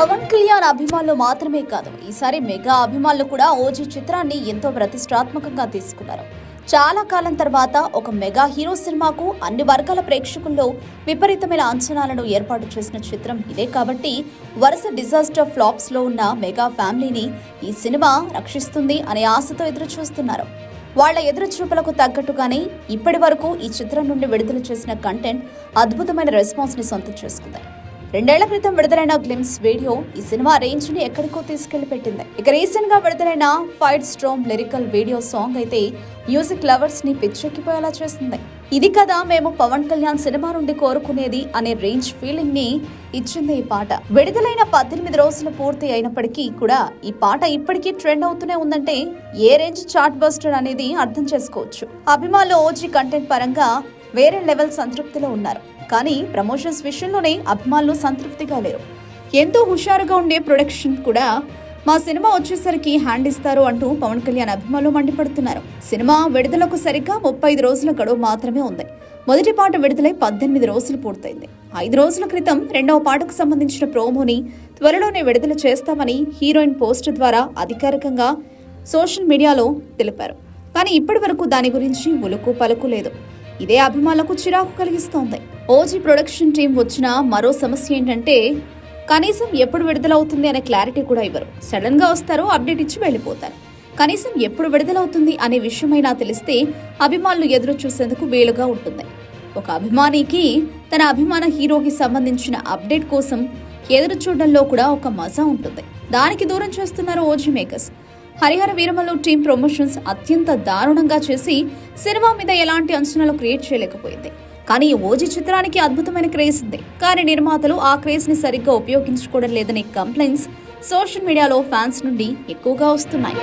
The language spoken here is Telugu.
పవన్ కళ్యాణ్ అభిమానులు మాత్రమే కాదు ఈసారి మెగా అభిమానులు కూడా ఓజీ చిత్రాన్ని ఎంతో ప్రతిష్టాత్మకంగా తీసుకున్నారు. చాలా కాలం తర్వాత ఒక మెగా హీరో సినిమాకు అన్ని వర్గాల ప్రేక్షకుల్లో విపరీతమైన అంచనాలను ఏర్పాటు చేసిన చిత్రం ఇదే కాబట్టి వరుస డిజాస్టర్ ఫ్లాప్స్లో ఉన్న మెగా ఫ్యామిలీని ఈ సినిమా రక్షిస్తుంది అనే ఆశతో ఎదురు చూస్తున్నారు వాళ్ళ ఎదురు చూపులకు తగ్గట్టుగానే ఇప్పటి వరకు ఈ చిత్రం నుండి విడుదల చేసిన కంటెంట్ అద్భుతమైన రెస్పాన్స్ని సొంతం చేసుకుంది. రెండేళ్ళ క్రితం విడుదలైన గ్లిమ్స్ వీడియో ఈ సినిమా రేంజ్ని ఎక్కడికో తీసుకెళ్ళి పెట్టింది ఇక రీసెంట్గా విడుదలైన fight storm lyrical video song అయితే మ్యూజిక్ లవర్స్ని పిచ్చెక్కిపోయేలా చేస్తుంది ఇది కదా మేము పవన్ కళ్యాణ్ సినిమా నుండి కోరుకునేది అనే రేంజ్ ఫీలింగ్ని ఇచ్చింది ఈ పాట. విడుదలైన పద్దెనిమిది రోజులు పూర్తి అయినప్పటికీ కూడా ఈ పాట ఇప్పటికీ ట్రెండ్ అవుతూనే ఉందంటే ఏ రేంజ్ చార్ట్ బస్టర్ అనేది అర్థం చేసుకోవచ్చు. అభిమానులు ఓజీ కంటెంట్ పరంగా వేరే లెవెల్ సంతృప్తిలో ఉన్నారు. కానీ ప్రమోషన్స్ విషయంలోనే అభిమానులు సంతృప్తిగా లేరు. ఎంతో హుషారుగా ఉండే ప్రొడక్షన్ కూడా మా సినిమా వచ్చేసరికి హ్యాండ్ ఇస్తారు అంటూ పవన్ కళ్యాణ్ అభిమానులు మండిపడుతున్నారు. సినిమా విడుదలకు సరిగ్గా ముప్పై ఐదు రోజుల గడువు మాత్రమే ఉంది. మొదటి పాట విడుదలై పద్దెనిమిది రోజులు పూర్తయింది. ఐదు రోజుల క్రితం రెండవ పాటకు సంబంధించిన ప్రోమోని త్వరలోనే విడుదల చేస్తామని హీరోయిన్ పోస్ట్ ద్వారా అధికారికంగా సోషల్ మీడియాలో తెలిపారు. కానీ ఇప్పటి వరకు దాని గురించి ఉలుకు పలుకు లేదు. ఇదే అభిమానులకు చిరాకు కలిగిస్తోంది. ఓజీ ప్రొడక్షన్ టీం వచ్చిన మరో సమస్య ఏంటంటే కనీసం ఎప్పుడు విడుదలవుతుంది అనే క్లారిటీ కూడా ఇవ్వరు. సడన్గా వస్తారు అప్డేట్ ఇచ్చి వెళ్ళిపోతారు. కనీసం ఎప్పుడు విడుదలవుతుంది అనే విషయమైనా తెలిస్తే అభిమానులు ఎదురు చూసేందుకు వీలుగా ఉంటుంది. ఒక అభిమానికి తన అభిమాన హీరోకి సంబంధించిన అప్డేట్ కోసం ఎదురు చూడడంలో కూడా ఒక మజా ఉంటుంది. దానికి దూరం చేస్తున్నారు OG makers. Harihara Veeramallu team promotions అత్యంత దారుణంగా చేసి సినిమా మీద ఎలాంటి అంచనాలు క్రియేట్ చేయలేకపోయింది. కానీ ఓజీ చిత్రానికి అద్భుతమైన క్రేజ్ ఉంది. కానీ నిర్మాతలు ఆ క్రేజ్ని సరిగ్గా ఉపయోగించుకోవడం లేదనే కంప్లైంట్స్ సోషల్ మీడియాలో ఫ్యాన్స్ నుండి ఎక్కువగా వస్తున్నాయి.